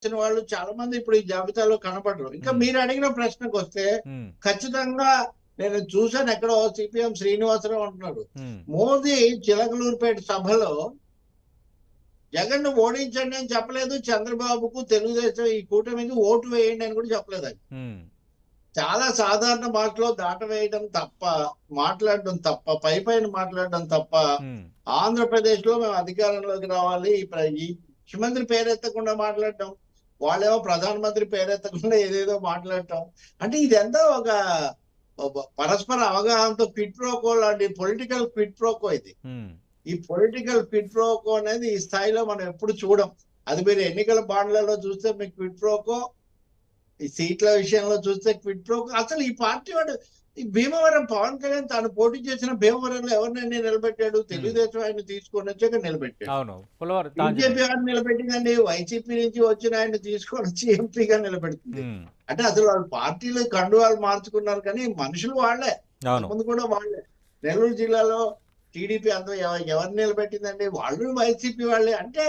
వచ్చిన వాళ్ళు చాలా మంది ఇప్పుడు ఈ జాబితాలో కనపడరు. ఇంకా. మీరు అడిగిన ప్రశ్నకు వస్తే ఖచ్చితంగా నేను చూశాను ఎక్కడో సిపిఎం శ్రీనివాసరావు అంటున్నాడు. మోదీ చిలకలూరుపేట సభలో జగన్ను ఓడించండి అని చెప్పలేదు చంద్రబాబుకు తెలుగుదేశం ఈ కూటమికి ఓటు వేయండి అని కూడా చెప్పలేదు ఉమ్, చాలా సాధారణ భాషలో దాట వేయడం తప్ప మాట్లాడడం తప్ప పై పైన మాట్లాడడం తప్ప ఆంధ్రప్రదేశ్లో మేము అధికారంలోకి రావాలి. ఈ ముఖ్యమంత్రి పేరెత్తకుండా మాట్లాడటం వాళ్ళేమో ప్రధానమంత్రి పేరెత్తకుండా ఏదేదో మాట్లాడటం. అంటే ఇదంతా ఒక ఒక పరస్పర అవగాహనతో క్విట్ ప్రోకో లాంటి పొలిటికల్ క్విట్ ప్రోకో ఇది. ఈ పొలిటికల్ క్విట్ ప్రోకో అనేది ఈ స్థాయిలో మనం ఎప్పుడు చూడం. అది మీరు ఎన్నికల బాండ్లలో చూస్తే మీకు క్విట్ ప్రోకో ఈ సీట్ల విషయంలో చూస్తే క్విట్ ప్రోకో అసలు ఈ పార్టీ వాడు ఈ భీమవరం పవన్ కళ్యాణ్ తాను పోటీ చేసిన భీమవరంలో ఎవరినైనా నిలబెట్టాడు? తెలుగుదేశం ఆయన తీసుకొని వచ్చాక నిలబెట్టాడు. బీజేపీ ఆయన నిలబెట్టిందండి. వైసీపీ నుంచి వచ్చిన ఆయన తీసుకొని వచ్చి ఎంపీగా నిలబెడుతుంది అంటే అసలు వాళ్ళు పార్టీలు కండువాలు మార్చుకున్నారు కానీ మనుషులు అవును. ముందు కూడా వాళ్ళే. నెల్లూరు జిల్లాలో టీడీపీ అందరూ ఎవ- ఎవరు నిలబెట్టిందండి? వాళ్ళు వైసీపీ వాళ్ళే. అంటే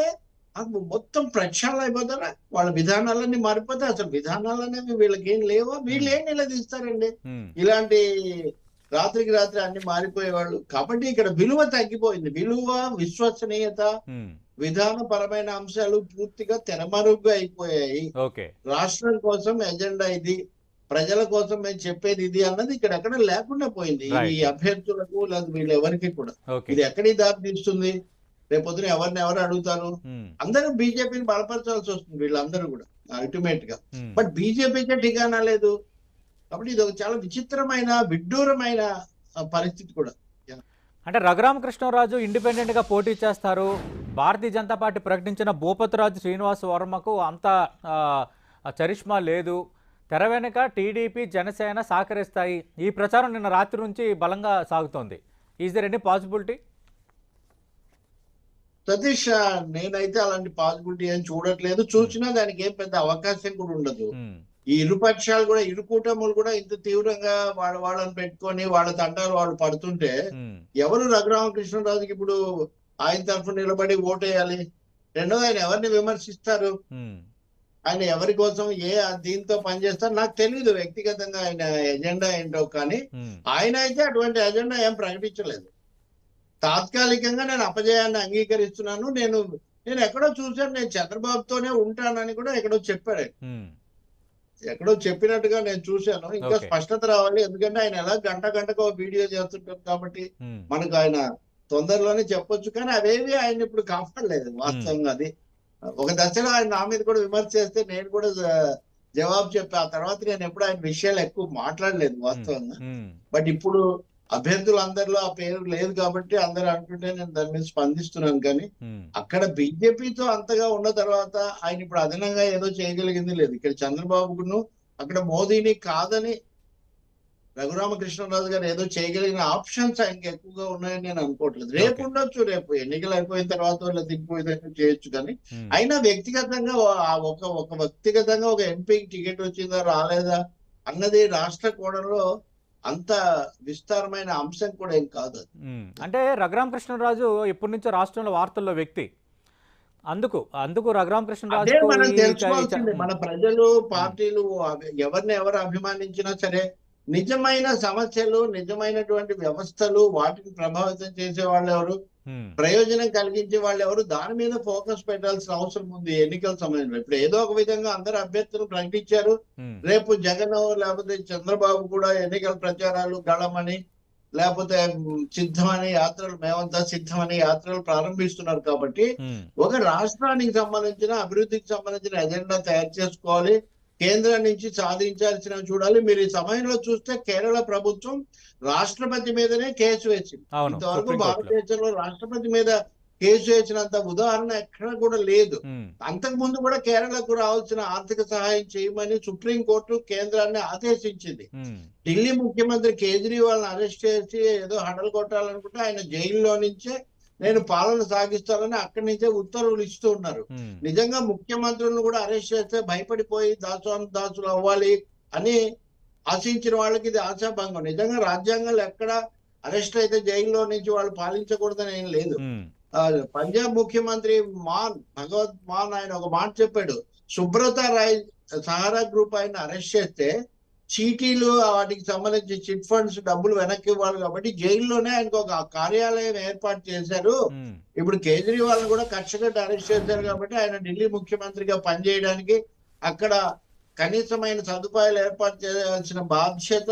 మొత్తం ప్రక్షాళన అయిపోతారా వాళ్ళ విధానాలన్నీ మారిపోతాయి అసలు విధానాలు అనేవి వీళ్ళకి ఏం లేవా వీళ్ళు ఏం నిలదీస్తారండి. ఇలాంటి రాత్రికి రాత్రి అన్ని మారిపోయేవాళ్ళు. కాబట్టి ఇక్కడ విలువ తగ్గిపోయింది. విలువ విశ్వసనీయత ఉమ్, విధానపరమైన అంశాలు పూర్తిగా తెరమరుగ్గా అయిపోయాయి. రాష్ట్రం కోసం ఎజెండా ఇది ప్రజల కోసం మేము చెప్పేది ఇది అన్నది ఇక్కడ ఎక్కడ లేకుండా పోయింది. ఈ. అభ్యర్థులకు లేదా వీళ్ళు ఎవరికి కూడా ఇది ఎక్కడి దారి తీస్తుంది? రేపొద్దున ఎవరిని ఎవరు అడుగుతారు? అందరూ బీజేపీని బలపరచాల్సి వస్తుంది వీళ్ళందరూ కూడా అల్టిమేట్గా. బట్ బీజేపీకే ఠికానా లేదు. కాబట్టి ఇది ఒక చాలా విచిత్రమైన విడ్డూరమైన పరిస్థితి కూడా. అంటే రఘురామకృష్ణరాజు ఇండిపెండెంట్గా పోటీ చేస్తారు. భారతీయ జనతా పార్టీ ప్రకటించిన భూపతిరాజు శ్రీనివాస్ వర్మకు అంత చరిష్మా లేదు. తెర వెనుక టీడీపీ జనసేన సహకరిస్తాయి. ఈ ప్రచారం నిన్న రాత్రి నుంచి బలంగా సాగుతోంది. Is there any possibility Satish నేనైతే అలాంటి పాసిబిలిటీ ఏం చూడట్లేదు. చూసినా దానికి ఏం పెద్ద అవకాశం కూడా ఉండదు. ఈ ఇరు పక్షాలు కూడా ఇరు కూటములు కూడా ఇంత తీవ్రంగా వాళ్ళ వాళ్ళని పెట్టుకొని వాళ్ళ తంటాలు వాళ్ళు పడుతుంటే ఎవరు రఘురామకృష్ణరాజుకి ఇప్పుడు ఆయన తరఫున నిలబడి ఓటేయాలి? రెండోది ఆయన ఎవరిని విమర్శిస్తారు? ఆయన ఎవరి కోసం ఏ దీంతో పనిచేస్తారు? నాకు తెలియదు వ్యక్తిగతంగా ఆయన ఎజెండా ఏంటో కానీ ఆయన అయితే అటువంటి ఎజెండా ఏం ప్రకటించలేదు. తాత్కాలికంగా నేను అపజయాన్ని అంగీకరిస్తున్నాను. నేను నేను ఎక్కడో చూశాను నేను చంద్రబాబుతోనే ఉంటానని కూడా ఎక్కడో చెప్పాడు. ఎక్కడో చెప్పినట్టుగా నేను చూశాను. ఇంకా. స్పష్టత రావాలి. ఎందుకంటే ఆయన ఎలా గంట గంటకు వీడియో చేస్తుంటారు కాబట్టి మనకు ఆయన తొందరలోనే చెప్పొచ్చు. కానీ అవేవి ఆయన ఇప్పుడు కాపాడలేదు వాస్తవంగా అది. ఒక దశలో ఆయన నా మీద కూడా విమర్శ చేస్తే నేను కూడా జవాబు చెప్పి. ఆ తర్వాత నేను ఎప్పుడు ఆయన విషయాలు ఎక్కువ మాట్లాడలేదు వాస్తవంగా. బట్ ఇప్పుడు అభ్యర్థులు అందరిలో ఆ పేరు లేదు కాబట్టి అందరూ అంటుంటే నేను దాని మీద స్పందిస్తున్నాను కానీ అక్కడ బీజేపీతో అంతగా ఉన్న తర్వాత ఆయన ఇప్పుడు అదనంగా ఏదో చేయగలిగింది లేదు. ఇక్కడ చంద్రబాబును అక్కడ మోదీని కాదని రఘురామకృష్ణరాజు గారు ఏదో చేయగలిగిన ఆప్షన్స్ ఆయనకి ఎక్కువగా ఉన్నాయని నేను అనుకోవట్లేదు. రేపు. ఉండొచ్చు రేపు ఎన్నికలు అయిపోయిన తర్వాత ఇలా దిగిపోయేదని చేయొచ్చు కానీ అయినా వ్యక్తిగతంగా ఒక ఒక వ్యక్తిగతంగా ఒక ఎంపీకి టికెట్ వచ్చిందా రాలేదా అన్నది రాష్ట్ర కోణంలో అంత విస్తారమైన అంశం కూడా ఏం కాదు. అంటే రఘురామకృష్ణరాజు ఎప్పటి నుంచో రాష్ట్రంలో వార్తల్లో వ్యక్తి. అందుకు అందుకు అదే రఘురామకృష్ణరాజు మనం తెలుసుకోవాల్సింది. మన ప్రజలు పార్టీలు ఎవరిని ఎవరు అభిమానించినా సరే నిజమైన సమస్యలు నిజమైనటువంటి వ్యవస్థలు వాటిని ప్రభావితం చేసే వాళ్ళు ఎవరు? ప్రయోజనం కలిగించే వాళ్ళు ఎవరు? దాని మీద ఫోకస్ పెట్టాల్సిన అవసరం ఉంది ఎన్నికల సమయంలో. ఇప్పుడు ఏదో ఒక విధంగా అందరు అభ్యర్థులు ప్రకటించారు. రేపు జగన్ లేకపోతే చంద్రబాబు కూడా ఎన్నికల ప్రచారాలు గళమని లేకపోతే సిద్ధమని యాత్రలు మేమంతా సిద్ధమని యాత్రలు ప్రారంభిస్తున్నారు కాబట్టి ఒక రాష్ట్రానికి సంబంధించిన అభివృద్ధికి సంబంధించిన ఎజెండా తయారు చేసుకోవాలి. కేంద్రం నుంచి సాధించాల్సిన చూడాలి. మీరు ఈ సమయంలో చూస్తే కేరళ ప్రభుత్వం రాష్ట్రపతి మీదనే కేసు వేసింది. ఇంతవరకు భారతదేశంలో రాష్ట్రపతి మీద కేసు వేసినంత ఉదాహరణ ఎక్కడ కూడా లేదు. అంతకు ముందు కూడా కేరళకు రావాల్సిన ఆర్థిక సహాయం చేయమని సుప్రీంకోర్టు కేంద్రాన్ని ఆదేశించింది. ఢిల్లీ ముఖ్యమంత్రి కేజ్రీవాల్ అరెస్ట్ చేసి ఏదో హడలు కొట్టాలనుకుంటే ఆయన జైల్లో నుంచే నేను పాలన సాగిస్తానని అక్కడి నుంచే ఉత్తర్వులు ఇస్తూ ఉన్నారు. నిజంగా ముఖ్యమంత్రులను కూడా అరెస్ట్ చేస్తే భయపడిపోయి దాసు దాసులు అవ్వాలి అని ఆశించిన వాళ్ళకి ఇది ఆశాభంగం. నిజంగా రాజ్యాంగంలో ఎక్కడ అరెస్ట్ అయితే జైల్లో నుంచి వాళ్ళు పాలించకూడదని ఏం లేదు. పంజాబ్ ముఖ్యమంత్రి మాన్ భగవత్ మాన్ ఆయన ఒక మాట చెప్పాడు. సుబ్రత రాయ్ సహారా గ్రూప్ ఆయన అరెస్ట్ చేస్తే చీటీలు వాటికి సంబంధించి చిట్ ఫండ్స్ డబ్బులు వెనక్కి ఇవ్వాలి కాబట్టి జైల్లోనే ఆయనకు ఒక కార్యాలయం ఏర్పాటు చేశారు. ఇప్పుడు కేజ్రీవాల్ కూడా కక్షగట్టి అరెస్ట్ చేశారు కాబట్టి ఆయన ఢిల్లీ ముఖ్యమంత్రిగా పనిచేయడానికి అక్కడ కనీసమైన సదుపాయాలు ఏర్పాటు చేయాల్సిన బాధ్యత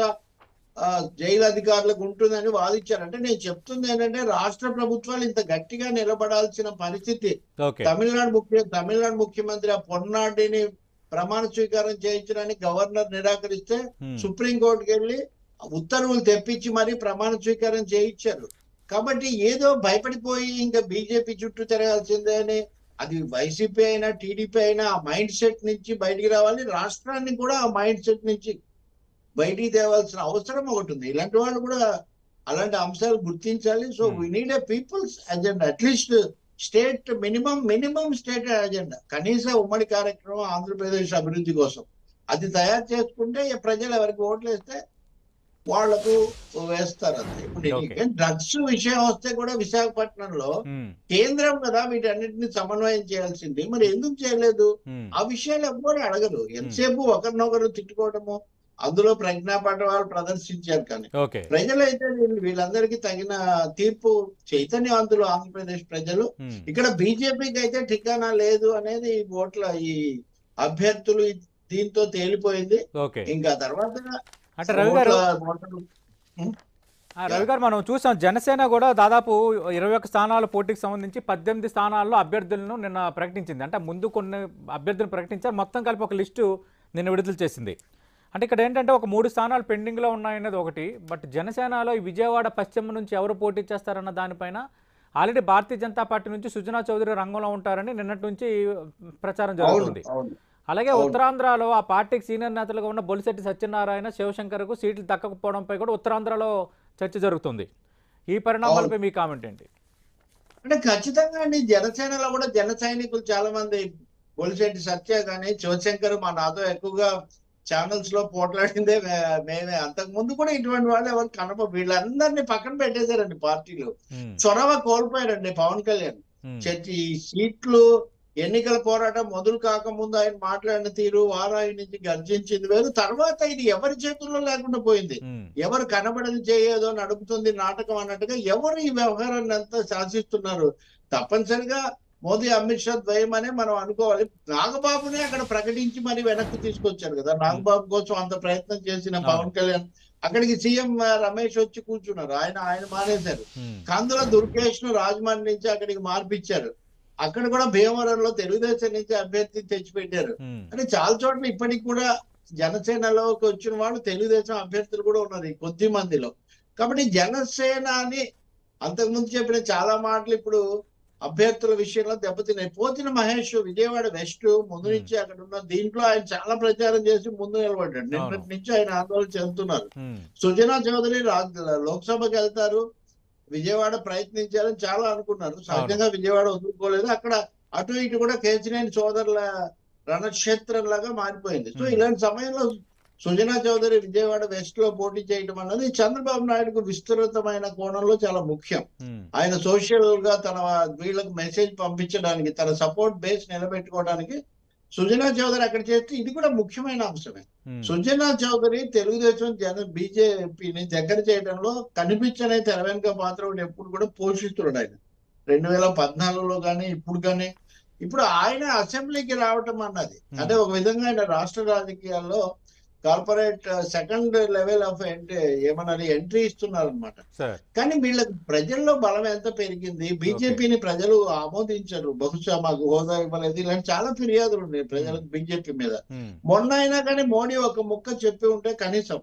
జైలు అధికారులకు ఉంటుందని వాదించారు. అంటే నేను చెప్తుంది ఏంటంటే రాష్ట్ర ప్రభుత్వాలు ఇంత గట్టిగా నిలబడాల్సిన పరిస్థితి. తమిళనాడు ముఖ్య తమిళనాడు ముఖ్యమంత్రి ఆ పొన్నాడిని ప్రమాణ స్వీకారం చేయించడానికి గవర్నర్ నిరాకరిస్తే ఉమ్, సుప్రీంకోర్టుకి వెళ్ళి ఉత్తర్వులు తెప్పించి మరీ ప్రమాణ స్వీకారం చేయించారు. కాబట్టి ఏదో భయపడిపోయి ఇంకా బీజేపీ చుట్టూ తిరగాల్సిందే అని అది వైసీపీ అయినా టీడీపీ అయినా ఆ మైండ్ సెట్ నుంచి బయటికి రావాలి. రాష్ట్రాన్ని కూడా ఆ మైండ్ సెట్ నుంచి బయటికి తేవాల్సిన అవసరం ఒకటి ఉంది. ఇలాంటి వాళ్ళు కూడా అలాంటి అంశాలు గుర్తించాలి. So Hmm. We need a people's agenda at least state minimum minimum state agenda. కనీస ఉమ్మడి కార్యక్రమం ఆంధ్రప్రదేశ్ అభివృద్ధి కోసం. అది తయారు చేసుకుంటే ప్రజలు ఎవరికి ఓట్లు వేస్తే వాళ్ళకు వేస్తారు అంతే. ఇప్పుడు. డ్రగ్స్ విషయం వస్తే కూడా విశాఖపట్నంలో కేంద్రం కదా వీటన్నిటిని సమన్వయం చేయాల్సింది. మరి ఎందుకు చేయలేదు? ఆ విషయాలు ఎవ్వరు అడగరు. ఎంతసేపు ఒకరినొకరు తిట్టుకోవడము అందులో ప్రజ్ఞాపటవాలు ప్రదర్శించారు కానీ. ప్రజలైతే వీళ్ళు వీళ్ళందరికీ తగిన తీర్పు చైతన్యవంతులు ఆంధ్రప్రదేశ్ ప్రజలు. ఇక్కడ బీజేపీకి అయితే ఠికానా లేదు అనేది ఈ ఓట్ల ఈ అభ్యర్థులు దీంతో తేలిపోయింది. ఇంకా తర్వాత అంటే రవి గారు రవి గారు మనం చూసాం జనసేన కూడా దాదాపు ఇరవై ఒక్క స్థానాల పోటీకి సంబంధించి పద్దెనిమిది స్థానాల్లో అభ్యర్థులను నిన్న ప్రకటించింది. అంటే ముందు కొన్ని అభ్యర్థులను ప్రకటించారు. మొత్తం కలిపి ఒక లిస్టు నిన్న విడుదల చేసింది. అంటే ఇక్కడ ఏంటంటే ఒక మూడు స్థానాలు పెండింగ్లో ఉన్నాయనేది ఒకటి. బట్ జనసేనలో ఈ విజయవాడ పశ్చిమ నుంచి ఎవరు పోటీ చేస్తారన్న దానిపైన ఆల్రెడీ భారతీయ జనతా పార్టీ నుంచి సుజనా చౌదరి రంగంలో ఉంటారని నిన్నటి నుంచి ప్రచారం జరుగుతుంది. అలాగే. ఉత్తరాంధ్రలో ఆ పార్టీకి సీనియర్ నేతలుగా ఉన్న బొలిశెట్టి సత్యనారాయణ శివశంకర్కు సీట్లు దక్కకపోవడంపై కూడా ఉత్తరాంధ్రలో చర్చ జరుగుతుంది. ఈ పరిణామాలపై మీ కామెంట్ ఏంటి? అంటే ఖచ్చితంగా అండి జనసేనలో కూడా జన సైనికులు చాలా మంది బొలిశెట్టి సత్య కానీ శివశంకర్ మా నాతో ఎక్కువగా ఛానల్స్లో పోట్లాడిందే మేమే. అంతకు ముందు కూడా ఇటువంటి వాళ్ళు ఎవరు కనప వీళ్ళందరినీ పక్కన పెట్టేశారండి పార్టీలు. చొరవ కోల్పోయారండి పవన్ కళ్యాణ్. చర్చ ఈ సీట్లు ఎన్నికల పోరాటం మొదలు కాకముందు ఆయన మాట్లాడిన తీరు వారాయి నుంచి గర్జించింది వేరు. తర్వాత ఇది ఎవరి చేతుల్లో లేకుండా పోయింది. ఎవరు కనబడని చేయదో నడుపుతుంది నాటకం అన్నట్టుగా ఎవరు ఈ వ్యవహారాన్ని అంతా శాసిస్తున్నారు? తప్పనిసరిగా మోదీ అమిత్ షా ద్వయం అనే మనం అనుకోవాలి. నాగబాబునే అక్కడ ప్రకటించి మరి వెనక్కి తీసుకొచ్చారు కదా. నాగబాబు కోసం అంత ప్రయత్నం చేసిన పవన్ కళ్యాణ్ అక్కడికి సీఎం రమేష్ వచ్చి కూర్చున్నారు. ఆయన ఆయన మానేశారు. కందుల దుర్గేష్ను రాజమండ్రి నుంచి అక్కడికి మార్పిచ్చారు. అక్కడ కూడా భీమవరంలో తెలుగుదేశం నుంచి అభ్యర్థి తెచ్చిపెట్టారు. అంటే చాలా చోట్ల ఇప్పటికి కూడా జనసేనలోకి వచ్చిన వాళ్ళు తెలుగుదేశం అభ్యర్థులు కూడా ఉన్నారు ఈ కొద్ది మందిలో. కాబట్టి జనసేన అని అంతకుముందు చెప్పిన చాలా మాటలు ఇప్పుడు అభ్యర్థుల విషయంలో దెబ్బతిన్నాయి. పోతిన మహేష్ విజయవాడ వెస్ట్ ముందు నుంచి అక్కడ ఉన్న దీంట్లో ఆయన చాలా ప్రచారం చేసి ముందు నిలబడ్డాడు. నిన్నటి నుంచి ఆయన ఆందోళన చెందుతున్నారు. సుజనా చౌదరి రా- లోక్సభకి వెళ్తారు. విజయవాడ ప్రయత్నించారని చాలా అనుకున్నారు. సహజంగా విజయవాడ వదులుకోలేదు. అక్కడ అటు ఇటు కూడా కేసినేని సోదరుల రణక్షేత్రం లాగా మారిపోయింది. సో. ఇలాంటి సమయంలో సుజనా చౌదరి విజయవాడ వెస్ట్లో పోటీ చేయడం అన్నది చంద్రబాబు నాయుడుకు విస్తృతమైన కోణంలో చాలా ముఖ్యం. ఆయన సోషల్గా తన వీళ్ళకు మెసేజ్ పంపించడానికి తన సపోర్ట్ బేస్ నిలబెట్టుకోవడానికి సుజనా చౌదరి అక్కడ చేస్తే ఇది కూడా ముఖ్యమైన అంశమే. సుజనా చౌదరి తెలుగుదేశం జన బీజేపీని దగ్గర చేయడంలో కనిపించని తెర వెనుక పాత్ర ఎప్పుడు కూడా పోషిస్తున్నాడు ఆయన. రెండు వేల పద్నాలుగులో కానీ ఇప్పుడు కానీ ఇప్పుడు ఆయన అసెంబ్లీకి రావటం అన్నది. అంటే ఒక విధంగా ఆయన రాష్ట్ర రాజకీయాల్లో corporate second level of entry ఏమన్నది ఎంట్రీ ఇస్తున్నారు అనమాట కానీ వీళ్ళకి ప్రజల్లో బలం ఎంత పెరిగింది? బీజేపీని ప్రజలు ఆమోదించరు. బహుశా మాకు హోదా ఇవ్వలేదు. ఇలాంటి చాలా ఫిర్యాదులు ఉన్నాయి ప్రజలకు బీజేపీ మీద. మొన్న అయినా కానీ మోడీ ఒక ముక్క చెప్పి ఉంటే కనీసం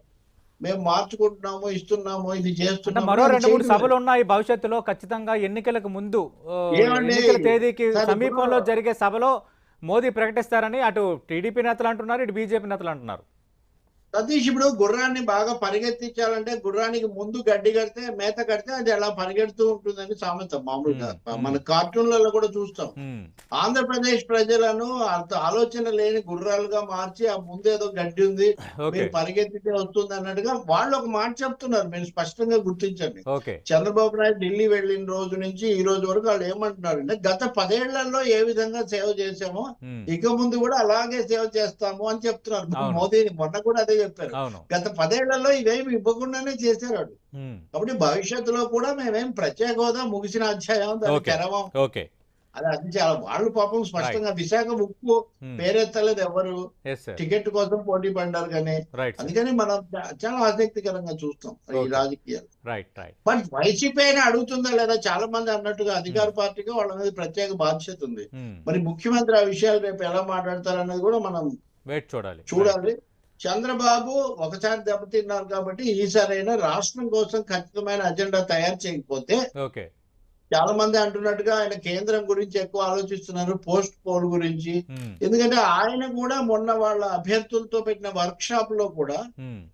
మేము మార్చుకుంటున్నాము ఇస్తున్నాము ఇది చేస్తున్నాము మరో రెండు మూడు. సభలు ఉన్నాయి భవిష్యత్తులో. ఖచ్చితంగా ఎన్నికలకు ముందు? ఎన్నికల తేదీకి సమీపంలో జరిగే సభలో మోదీ ప్రకటిస్తారని అటు టీడీపీ నేతలు అంటున్నారు ఇటు బీజేపీ నేతలు అంటున్నారు. సతీష్ ఇప్పుడు గుర్రాన్ని బాగా పరిగెత్తించాలంటే గుర్రానికి ముందు గడ్డి కడితే మేత కడితే అది అలా పరిగెడుతూ ఉంటుందని సామెత మామూలుగా. మ్మ్. మన కార్టూన్లలో కూడా చూస్తాం. ఆంధ్రప్రదేశ్ ప్రజలను అంత ఆలోచన లేని గుర్రాలుగా మార్చి ఆ ముందు ఏదో గడ్డి ఉంది మీరు పరిగెత్తితే వస్తుంది అన్నట్టుగా వాళ్ళు ఒక మాట చెప్తున్నారు. మీరు స్పష్టంగా గుర్తించండి చంద్రబాబు నాయుడు ఢిల్లీ వెళ్ళిన రోజు నుంచి ఈ రోజు వరకు వాళ్ళు ఏమంటున్నారు అంటే గత పదేళ్ళలో ఏ విధంగా సేవ చేశామో ఇక ముందు కూడా అలాగే సేవ చేస్తాము అని చెప్తున్నారు. మోదీ మొన్న కూడా అదే చెప్పారు. గత పదేళ్ళలో ఇవేమి ఇవ్వకుండానే చేశారు ఉమ్, కాబట్టి భవిష్యత్తులో కూడా మేమేం ప్రత్యేక హోదా ముగిసిన అధ్యాయం. తెరవం. ఓకే. అది అది చాలా వాళ్ళు పాపం స్పష్టంగా విశాఖ ఉక్కు ఉమ్, పేరెత్తలేదు ఎవరు. టికెట్ కోసం పోటీ పడ్డారు కానీ. అందుకని మనం చాలా ఆసక్తికరంగా చూస్తాం ఈ. రాజకీయాలు. బట్ వైసీపీ అయినా అడుగుతుందా లేదా చాలా మంది అన్నట్టుగా అధికార పార్టీగా వాళ్ళ మీద ప్రత్యేక బాధ్యత ఉంది. ఉమ్, మరి ముఖ్యమంత్రి ఆ విషయాలు రేపు ఎలా మాట్లాడతారు అనేది కూడా మనం చూడాలి. చూడాలి. చంద్రబాబు ఒకసారి దెబ్బతిన్నారు కాబట్టి ఈసారైనా రాష్ట్రం కోసం ఖచ్చితమైన అజెండా తయారు చేయకపోతే ఓకే. చాలా మంది అంటున్నట్టుగా ఆయన కేంద్రం గురించి ఎక్కువ ఆలోచిస్తున్నారు పోస్ట్ పోల్ గురించి. ఎందుకంటే ఆయన కూడా మొన్న వాళ్ళ అభ్యర్థులతో పెట్టిన వర్క్ షాప్లో కూడా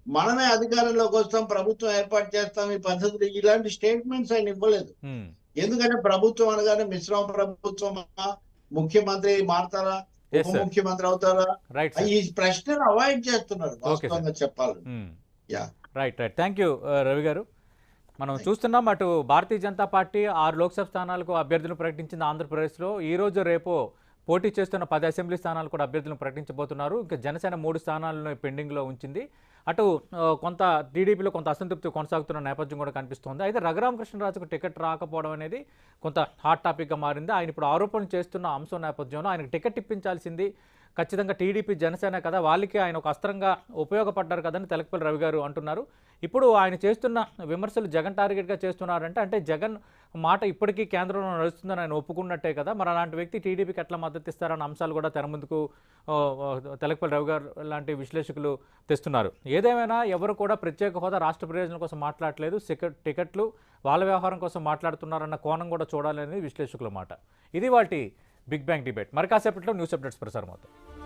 మనమే అధికారంలోకి వస్తాం ప్రభుత్వం ఏర్పాటు చేస్తాం ఈ పద్ధతులు ఇలాంటి స్టేట్మెంట్స్ ఆయన ఇవ్వలేదు. ఎందుకంటే ప్రభుత్వం అనగానే మిశ్రమ ప్రభుత్వం ముఖ్యమంత్రి మారతారా? ఉప. ముఖ్యమంత్రి అవుతారా? ఈ ప్రశ్నను అవాయిడ్ చేస్తున్నారు వాస్తవంగా చెప్పాలి. Yeah right right thank you Ravi గారు. మనం చూస్తున్నాం అటు భారతీయ జనతా పార్టీ ఆరు లోక్సభ స్థానాలకు అభ్యర్థులను ప్రకటించింది ఆంధ్రప్రదేశ్లో. ఈ రోజు రేపు పోటీ చేస్తున్న పది అసెంబ్లీ స్థానాలు కూడా అభ్యర్థులను ప్రకటించబోతున్నారు. ఇంకా జనసేన మూడు స్థానాలను పెండింగ్లో ఉంచింది. అటు కొంత టీడీపీలో కొంత అసంతృప్తి కొనసాగుతున్న నేపథ్యం కూడా కనిపిస్తోంది. అయితే రఘురామకృష్ణరాజుకు టికెట్ రాకపోవడం అనేది కొంత హాట్ టాపిక్గా మారింది. ఆయన ఇప్పుడు ఆరోపణలు చేస్తున్న అంశం నేపథ్యంలో ఆయనకు టికెట్ ఇప్పించాల్సింది ఖచ్చితంగా టీడీపీ జనసేన కదా వాళ్ళకి ఆయన ఒక అస్త్రంగా ఉపయోగపడ్డారు కదని తెలకపల్లి రవి గారు అంటున్నారు. ఇప్పుడు ఆయన చేస్తున్న విమర్శలు జగన్ టార్గెట్గా చేస్తున్నారంటే అంటే జగన్ మాట ఇప్పటికీ కేంద్రంలో నడుస్తుందని ఆయన ఒప్పుకున్నట్టే కదా మరి అలాంటి వ్యక్తి టీడీపీకి ఎట్లా మద్దతు ఇస్తారన్న అంశాలు కూడా తెర ముందుకు తెలకపల్లి రవి గారు లాంటి విశ్లేషకులు తెస్తున్నారు. ఏదేమైనా ఎవరు కూడా ప్రత్యేక హోదా రాష్ట్ర ప్రయోజనం కోసం మాట్లాడలేదు టికెట్లు వాళ్ళ వ్యవహారం కోసం మాట్లాడుతున్నారన్న కోణం కూడా చూడాలనేది విశ్లేషకుల మాట. ఇది వాటి బిగ్ బ్యాంగ్ డిబేట్. మరి కాసేపట్లో న్యూస్ అప్డేట్స్ ప్రసారం అవుతాయి.